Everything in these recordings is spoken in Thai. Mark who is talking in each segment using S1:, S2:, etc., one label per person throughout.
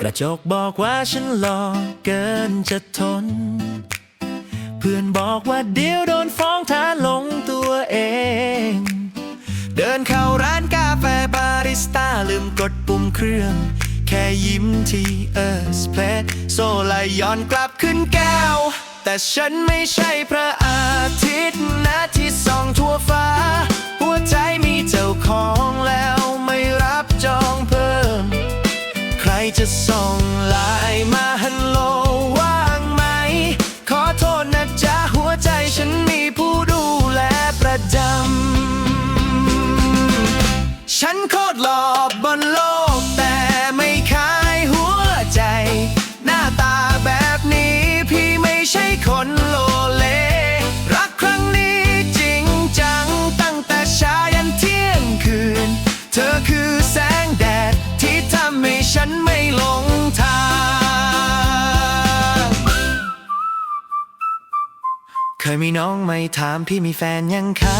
S1: กระจกบอกว่าฉันหล่อเกินจะทน เพื่อนบอกว่าเดี๋ยวโดนฟ้องถ้าลงตัวเอง เดินเข้าร้านกาแฟบาริสต้าลืมกดปุ่มเครื่อง แค่ยิ้มที่เออสเพลโซไลย้อนกลับขึ้นแก้ว แต่ฉันไม่ใช่พระอา จะส่งไลน์มาฮัลโหลว่างไหม ขอโทษนะจ๊ะหัวใจฉันมีผู้ดูแลประจำ ฉันโคตรหล่อบนโลก ยมีน้องไม่ถามพี่มีแฟนยังคะ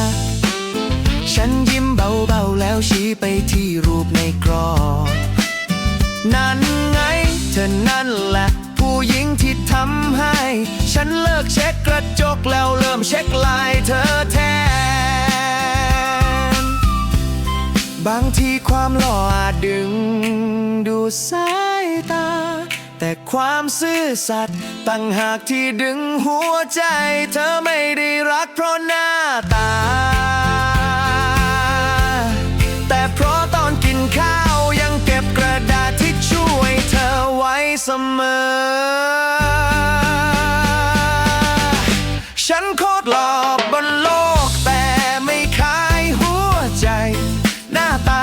S1: ฉันยิ้มเบาๆแล้วชี้ไปที่รูปในกรอบนั่นไง เธอนั่นแหละ ผู้หญิงที่ทำให้ ฉันเลิกเช็คกระจกแล้วเริ่มเช็คไลน์เธอแทน บางทีความหล่ออาจดึงดูสายตา แต่ความซื่อสัตย์ตั้งหากที่ดึงหัวใจ เธอไม่ได้รักเพราะหน้าตา แต่เพราะตอนกินข้าวยังเก็บกระดาษที่ช่วยเธอไว้เสมอ ฉันโคตรหลอบบนโลกแต่ไม่ขายหัวใจ หน้าตา